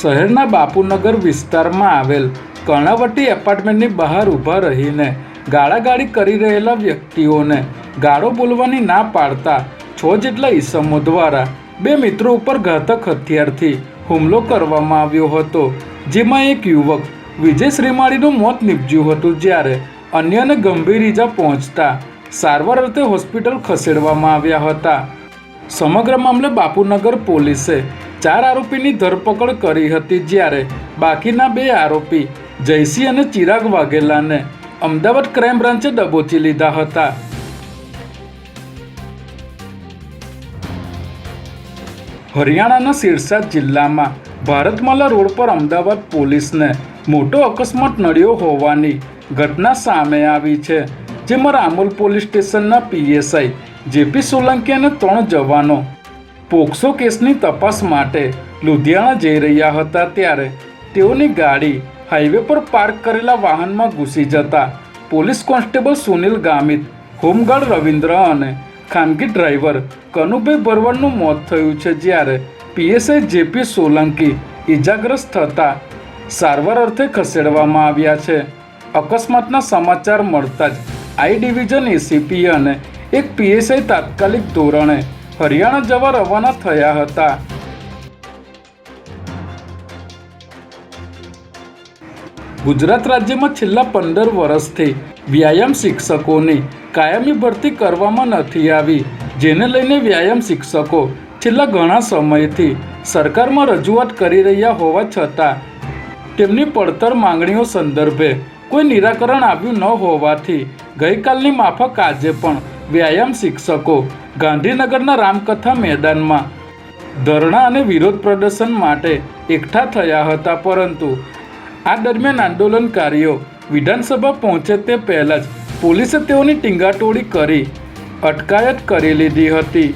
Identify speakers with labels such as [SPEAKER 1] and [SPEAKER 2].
[SPEAKER 1] શહેરના બાપુનગર વિસ્તારમાં આવેલ કર્ણાવટી એપાર્ટમેન્ટની બહાર ઊભા રહીને ગાળાગાળી કરી રહેલા વ્યક્તિઓને ગાળો બોલવાની ના પાડતા છ જેટલા ઈસમો દ્વારા બે મિત્રો ઉપર ઘાતક હથિયારથી હુમલો કરવામાં આવ્યો હતો, જેમાં એક યુવક વિજય શ્રીમાળીનું મોત નીપજ્યું હતું જ્યારે અન્યને ગંભીર ઈજા પહોંચતા સારવાર અર્થે હોસ્પિટલ ખસેડવામાં આવ્યા હતા. સમગ્ર મામલે બાપુનગર પોલીસે ચાર આરોપીની ધરપકડ કરી હતી જ્યારે બાકીના બે આરોપી જયસિંહ અને ચિરાગ વાઘેલાને અમદાવાદ ક્રાઇમ બ્રાન્ચે દબોચી લીધા હતા. હરિયાણાના સિરસા જિલ્લામાં ભારતમાલા રોડ પર અમદાવાદ પોલીસને મોટો અકસ્માત નડ્યો હોવાની ઘટના સામે આવી છે, જેમાં રામોલ પોલીસ સ્ટેશનના પીએસઆઈ જેપી સોલંકી અને ત્રણ જવાનો પોક્સો કેસની તપાસ માટે લુધિયાણા જઈ રહ્યા હતા ત્યારે તેઓની ગાડી હાઈવે પર પાર્ક કરેલા વાહનમાં ઘૂસી જતા police constable Sunil Gamit, home guard Ravindra અને ખાનગી ડ્રાઈવર કનુભાઈ ભરવાડનું મોત થયું છે જ્યારે પીએસઆઈ જેપી સોલંકી ઈજાગ્રસ્ત થતા સારવાર અર્થે ખસેડવામાં આવ્યા છે. અકસ્માતના સમાચાર મળતા જ આઈ ડિવિઝન, એસીપી અને એક પીએસઆઈ તાત્કાલિક ધોરણે હરિયાણા જવા રવાના થયા હતા. ગુજરાત રાજ્યમાં છેલ્લા પંદર વર્ષથી વ્યાયામ શિક્ષકોની કાયમી ભરતી કરવામાં નથી આવી, જેને લઈને વ્યાયામ શિક્ષકો છેલ્લા ઘણા સમયથી સરકારમાં રજૂઆત કરી રહ્યા હોવા છતાં, તેમની પડતર માંગણીઓ સંદર્ભે કોઈ નિરાકરણ આવ્યું ન હોવાથી ગઈકાલની માફક આજે પણ વ્યાયામ શિક્ષકો ગાંધીનગરના રામકથા મેદાનમાં. ધરણા અને વિરોધ પ્રદર્શન માટે એકઠા થયા હતા, પરંતુ આ દરમિયાન આંદોલનકારીઓ વિધાનસભા પહોંચે તે પહેલાં જ પોલીસે તેઓની ટીંગાટોળી કરી અટકાયત કરી લીધી હતી.